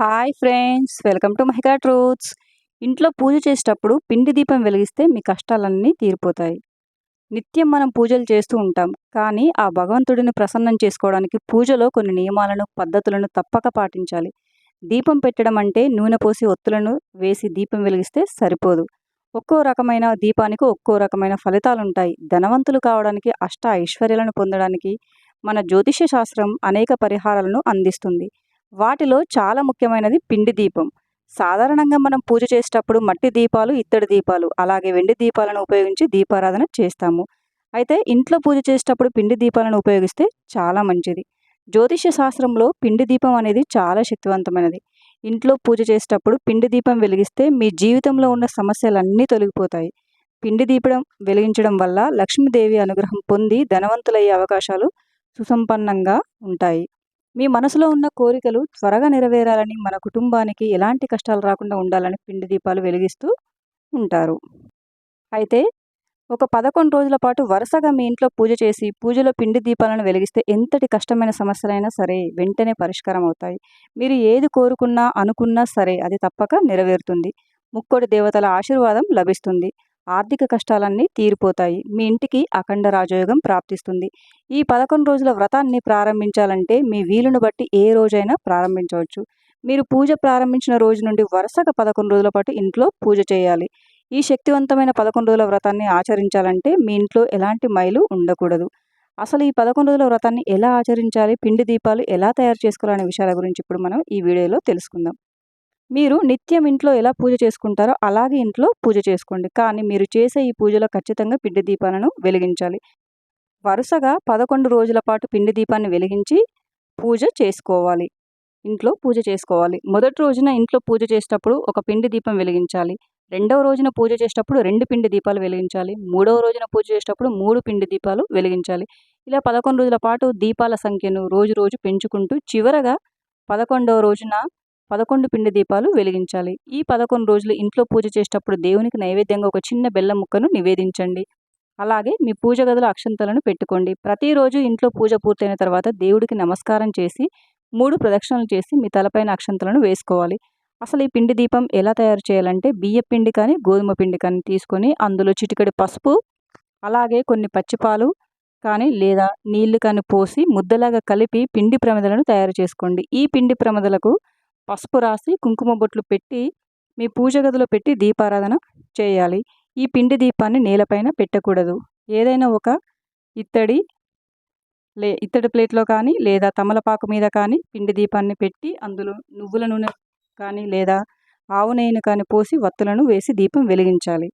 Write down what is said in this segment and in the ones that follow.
Hi friends welcome to Mahika truths ఇంట్లో పూజ చేసేటప్పుడు పిండి దీపం వెలిగిస్తే మీ కష్టాలన్నీ తీరిపోతాయి. నిత్యం మనం పూజలు చేస్తూ ఉంటాం కానీ ఆ భగవంతుడిని ప్రసన్నం చేసుకోవడానికి పూజలో కొన్ని నియమాలను పద్ధతులను తప్పక పాటించాలి. దీపం పెట్టడం అంటే నూనె పోసి ఒత్తులను వేసి దీపం వెలిగిస్తే సరిపోదు. ఒక్కో రకమైన దీపానికి ఒక్కో రకమైన ఫలితాలు ఉంటాయి ధనవంతులు కావడానికి అష్ట ఐశ్వర్యాలను పొందడానికి మన జ్యోతిష్య శాస్త్రం అనేక పరిహారాలను అందిస్తుంది. వాటిలో చాలా ముఖ్యమైనది పిండి దీపం. సాధారణంగా మనం పూజ చేసేటప్పుడు మట్టి దీపాలు ఇత్తడి దీపాలు అలాగే వెండి దీపాలను ఉపయోగించి దీపారాధన చేస్తాము. అయితే ఇంట్లో పూజ చేసేటప్పుడు పిండి దీపాలను ఉపయోగిస్తే చాలా మంచిది. జ్యోతిష్య శాస్త్రంలో పిండి దీపం అనేది చాలా శక్తివంతమైనది. ఇంట్లో పూజ చేసేటప్పుడు పిండి దీపం వెలిగిస్తే మీ జీవితంలో ఉన్న సమస్యలన్నీ తొలగిపోతాయి. పిండి దీపం వెలిగించడం వల్ల లక్ష్మీదేవి అనుగ్రహం పొంది ధనవంతులయ్యే అవకాశాలు సుసంపన్నంగా ఉంటాయి. మీ మనసులో ఉన్న కోరికలు త్వరగా నెరవేరాలని మన కుటుంబానికి ఎలాంటి కష్టాలు రాకుండా ఉండాలని పిండి దీపాలు వెలిగిస్తూ ఉంటారు. అయితే ఒక పదకొండు రోజుల పాటు వరుసగా మీ ఇంట్లో పూజ చేసి పూజలో పిండి దీపాలను వెలిగిస్తే ఎంతటి కష్టమైన సమస్యలైనా సరే వెంటనే పరిష్కారం అవుతాయి. మీరు ఏది కోరుకున్నా అనుకున్నా సరే అది తప్పక నెరవేరుతుంది. ముక్కోటి దేవతల ఆశీర్వాదం లభిస్తుంది. ఆర్థిక కష్టాలన్నీ తీరిపోతాయి. మీ ఇంటికి అఖండ రాజయోగం ప్రాప్తిస్తుంది. ఈ పదకొండు రోజుల వ్రతాన్ని ప్రారంభించాలంటే మీ వీలును బట్టి ఏ రోజైనా ప్రారంభించవచ్చు. మీరు పూజ ప్రారంభించిన రోజు నుండి వరుసగా పదకొండు రోజుల పాటు ఇంట్లో పూజ చేయాలి. ఈ శక్తివంతమైన పదకొండు రోజుల వ్రతాన్ని ఆచరించాలంటే మీ ఇంట్లో ఎలాంటి మైలు ఉండకూడదు. అసలు ఈ పదకొండు రోజుల వ్రతాన్ని ఎలా ఆచరించాలి? పిండి దీపాలు ఎలా తయారు చేసుకోవాలనే విషయాల గురించి ఇప్పుడు మనం ఈ వీడియోలో తెలుసుకుందాం. మీరు నిత్యం ఇంట్లో ఎలా పూజ చేసుకుంటారో అలాగే ఇంట్లో పూజ చేసుకోండి. కానీ మీరు చేసే ఈ పూజలో ఖచ్చితంగా పిండి దీపాలను వెలిగించాలి. వరుసగా పదకొండు రోజుల పాటు పిండి దీపాన్ని వెలిగించి పూజ చేసుకోవాలి. ఇంట్లో పూజ చేసుకోవాలి. మొదటి రోజున ఇంట్లో పూజ చేసేటప్పుడు ఒక పిండి దీపం వెలిగించాలి. రెండవ రోజున పూజ చేసేటప్పుడు రెండు పిండి దీపాలు వెలిగించాలి. మూడవ రోజున పూజ చేసేటప్పుడు మూడు పిండి దీపాలు వెలిగించాలి. ఇలా పదకొండు రోజుల పాటు దీపాల సంఖ్యను రోజు రోజు పెంచుకుంటూ చివరగా పదకొండవ రోజున పదకొండు పిండి దీపాలు వెలిగించాలి. ఈ పదకొండు రోజులు ఇంట్లో పూజ చేసేటప్పుడు దేవునికి నైవేద్యంగా ఒక చిన్న బెల్లం ముక్కను నివేదించండి. అలాగే మీ పూజ గదుల అక్షంతలను పెట్టుకోండి. ప్రతిరోజు ఇంట్లో పూజ పూర్తయిన తర్వాత దేవుడికి నమస్కారం చేసి మూడు ప్రదక్షిణలు చేసి మీ తలపైన అక్షంతలను వేసుకోవాలి. అసలు ఈ పిండి దీపం ఎలా తయారు చేయాలంటే బియ్య పిండి కానీ గోధుమ పిండి కానీ తీసుకొని అందులో చిటికడి పసుపు అలాగే కొన్ని పచ్చిపాలు కానీ లేదా నీళ్ళు కానీ పోసి ముద్దలాగా కలిపి పిండి ప్రమిదలను తయారు చేసుకోండి. ఈ పిండి ప్రమిదలకు పసుపు రాసి కుంకుమ బొట్లు పెట్టి మీ పూజ గదిలో పెట్టి దీపారాధన చేయాలి. ఈ పిండి దీపాన్ని నేలపైన పెట్టకూడదు. ఏదైనా ఒక ఇత్తడి లే ఇత్తడి ప్లేట్లో కానీ లేదా తమలపాకు మీద కానీ పిండి దీపాన్ని పెట్టి అందులో నువ్వుల నూనె కానీ లేదా ఆవు నెయ్యిని కానీ పోసి వత్తులను వేసి దీపం వెలిగించాలి.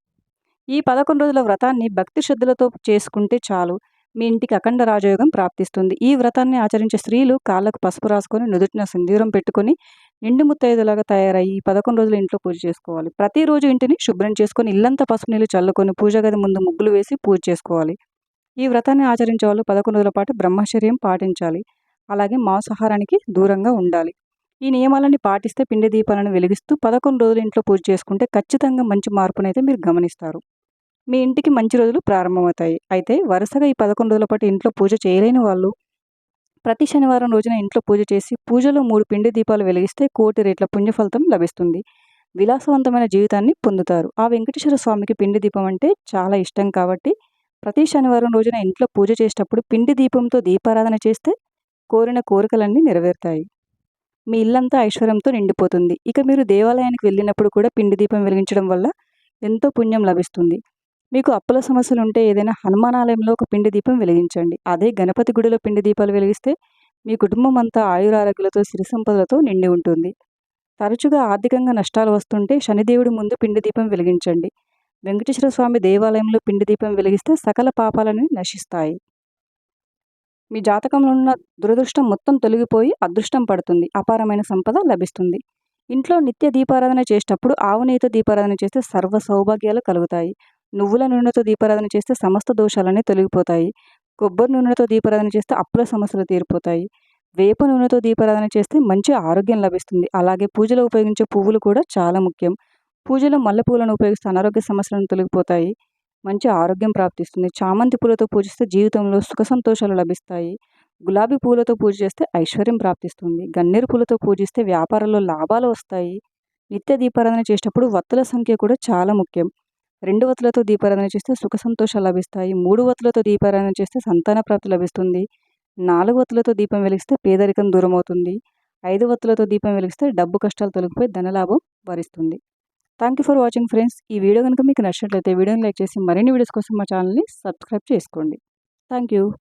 ఈ పదకొండు రోజుల వ్రతాన్ని భక్తి శ్రద్ధలతో చేసుకుంటే చాలు. మీ ఇంటికి అఖండ రాజయోగం ప్రాప్తిస్తుంది. ఈ వ్రతాన్ని ఆచరించే స్త్రీలు కాళ్ళకు పసుపు రాసుకొని నుదుటిన సింధూరం పెట్టుకొని నిండు ముత్తైదులాగా తయారయ్యి ఈ పదకొండు రోజులు ఇంట్లో పూజ చేసుకోవాలి. ప్రతిరోజు ఇంటిని శుభ్రం చేసుకొని ఇల్లంతా పసుపు నీళ్ళు చల్లుకొని పూజ గది ముందు ముగ్గులు వేసి పూజ చేసుకోవాలి. ఈ వ్రతాన్ని ఆచరించే వాళ్ళు పదకొండు రోజుల పాటు బ్రహ్మచర్యం పాటించాలి. అలాగే మాంసాహారానికి దూరంగా ఉండాలి. ఈ నియమాలన్నీ పాటిస్తే పిండి దీపాలను వెలిగిస్తూ పదకొండు రోజులు ఇంట్లో పూజ చేసుకుంటే ఖచ్చితంగా మంచి మార్పునైతే మీరు గమనిస్తారు. మీ ఇంటికి మంచి రోజులు ప్రారంభమవుతాయి. అయితే వరుసగా ఈ పదకొండు రోజుల పాటు ఇంట్లో పూజ చేయలేని వాళ్ళు ప్రతి శనివారం రోజున ఇంట్లో పూజ చేసి పూజలో మూడు పిండి దీపాలు వెలిగిస్తే కోటి రేట్ల పుణ్యఫలితం లభిస్తుంది. విలాసవంతమైన జీవితాన్ని పొందుతారు. ఆ వెంకటేశ్వర స్వామికి పిండి దీపం అంటే చాలా ఇష్టం కాబట్టి ప్రతి శనివారం రోజున ఇంట్లో పూజ చేసేటప్పుడు పిండి దీపంతో దీపారాధన చేస్తే కోరిన కోరికలన్నీ నెరవేరుతాయి. మీ ఇల్లంతా ఐశ్వర్యంతో నిండిపోతుంది. ఇక మీరు దేవాలయానికి వెళ్ళినప్పుడు కూడా పిండి దీపం వెలిగించడం వల్ల ఎంతో పుణ్యం లభిస్తుంది. మీకు అప్పుల సమస్యలు ఉంటే ఏదైనా హనుమానాలయంలో ఒక పిండి దీపం వెలిగించండి. అదే గణపతి గుడిలో పిండి దీపాలు వెలిగిస్తే మీ కుటుంబం అంతా ఆయురారోగ్యాలతో సిరి సంపదలతో నిండి ఉంటుంది. తరచుగా ఆర్థికంగా నష్టాలు వస్తుంటే శనిదేవుడి ముందు పిండి దీపం వెలిగించండి. వెంకటేశ్వర స్వామి దేవాలయంలో పిండి దీపం వెలిగిస్తే సకల పాపాలను నశిస్తాయి. మీ జాతకంలో ఉన్న దురదృష్టం మొత్తం తొలగిపోయి అదృష్టం పడుతుంది. అపారమైన సంపద లభిస్తుంది. ఇంట్లో నిత్య దీపారాధన చేసేటప్పుడు ఆవు దీపారాధన చేస్తే సర్వ సౌభాగ్యాలు కలుగుతాయి. నువ్వుల నూనెతో దీపారాధన చేస్తే సమస్త దోషాలన్నీ తొలగిపోతాయి. కొబ్బరి నూనెతో దీపారాధన చేస్తే అప్పుల సమస్యలు తీరిపోతాయి. వేప నూనెతో దీపారాధన చేస్తే మంచి ఆరోగ్యం లభిస్తుంది. అలాగే పూజలో ఉపయోగించే పువ్వులు కూడా చాలా ముఖ్యం. పూజలో మల్లెపూలను ఉపయోగిస్తే అనారోగ్య సమస్యలను తొలగిపోతాయి. మంచి ఆరోగ్యం ప్రాప్తిస్తుంది. చామంతి పూలతో పూజిస్తే జీవితంలో సుఖ సంతోషాలు లభిస్తాయి. గులాబీ పూలతో పూజ చేస్తే ఐశ్వర్యం ప్రాప్తిస్తుంది. గన్నేరు పూలతో పూజిస్తే వ్యాపారంలో లాభాలు వస్తాయి. నిత్య దీపారాధన చేసేటప్పుడు వత్తుల సంఖ్య కూడా చాలా ముఖ్యం. రెండు వత్తులతో దీపారాధన చేస్తే సుఖ సంతోషాలు లభిస్తాయి. మూడు వత్తులతో దీపారాధన చేస్తే సంతాన ప్రాప్తి లభిస్తుంది. నాలుగు వత్తులతో దీపం వెలిగిస్తే పేదరికం దూరం అవుతుంది ఐదు వత్తులతో దీపం వెలిగిస్తే డబ్బు కష్టాలు తొలగిపోయి ధనలాభం వరిస్తుంది. Thank you for watching friends. ఈ వీడియో కనుక మీకు నచ్చినట్లయితే వీడియోని లైక్ చేసి మరిన్ని వీడియోస్ కోసం మా ఛానల్ని సబ్స్క్రైబ్ చేసుకోండి. Thank you